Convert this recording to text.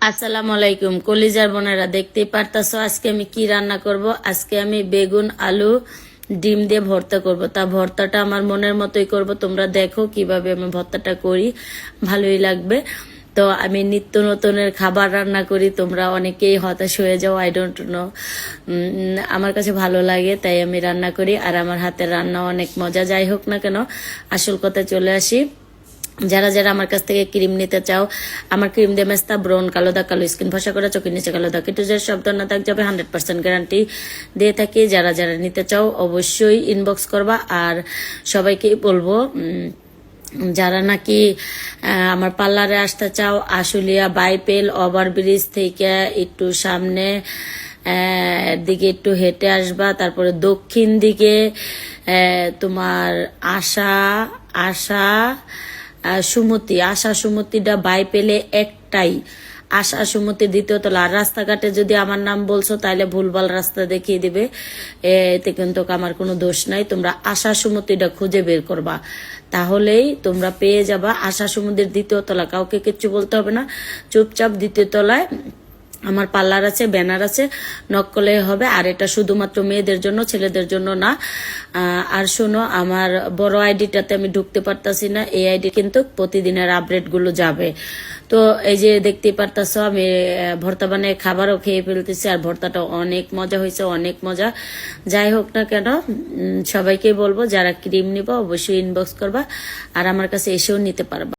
আসসালামু আলাইকুম, কলিজার বোনেরা দেখতেই পারতাছো আজকে আমি কি রান্না করব? আজকে আমি বেগুন, আলু, ডিম দিয়ে ভর্তা করব। তা ভর্তাটা আমার মনের মতোই করব। তোমরা দেখো কীভাবে আমি ভর্তাটা করি, ভালোই লাগবে। তো আমি নিত্য নতুনের খাবার রান্না করি, তোমরা অনেকেই হতাশ হয়ে যাও আই ডোন্ট নো আমার কাছে ভালো লাগে, তাই আমি রান্না করি। আর আমার হাতের রান্না অনেক মজা, যাই হোক না কেন, আসল কথা চলে আসি। যারা যারা আমার কাছ থেকে ক্রিম নিতে চাও, আমার ক্রিম দিয়ে মেস্তা ব্রন কালো দাগ, কালো স্কিন, ফসা করে, চোখের নিচে কালো দাগ কিন্তু যে সব ধরনের দাগ যাবে হান্ড্রেড পার্সেন্ট গ্যারান্টি দিয়ে থাকি। যারা যারা নিতে চাও, অবশ্যই ইনবক্স করবা। আর সবাইকেই বলব যারা নাকি আমার পার্লারে আসতে চাও, আশুলিয়া বাইপেল, ওভারব্রিজ থেকে একটু সামনে দিকে একটু হেঁটে আসবা। তারপরে দক্ষিণ দিকে তোমার আশা আশা সুমতি, আশা সুমতিটা বাই পেলে একটাই। আশা সুমতি দ্বিতীয় তলা। আর রাস্তাঘাটে যদি আমার নাম বলছো তাহলে ভুলভাল রাস্তা দেখিয়ে দিবে। এতে কিন্তু আমার কোনো দোষ নাই। তোমরা আশা সুমতিটা খুঁজে বের করবা। তাহলেই তোমরা পেয়ে যাবা। আশা সুমতির দ্বিতীয় তলা। কাউকে কিচ্ছু বলতে হবে না। চুপচাপ দ্বিতীয় তলায় আমার পার্লার আছে, ব্যানার আছে নক করলে হবে। আর এটা শুধুমাত্র মেয়েদের জন্য, ছেলেদের জন্য না। আর শোনো, আমার বড় আইডিটাতে আমি ঢুকতে পারতাছি না। এই আইডি কিন্তু প্রতিদিনের আপডেটগুলো যাবে। তো এই যে দেখতে পারতাছো, আমি ভর্তা বানিয়ে খাবারও খেয়ে ফেলতেছি। আর ভর্তাটা অনেক মজা হয়েছে, অনেক মজা। যাই হোক না কেন সবাইকে বলব, যারা ক্রিম নিবা, অবশ্যই ইনবক্স করবা। আর আমার কাছে এসেও নিতে পারবা।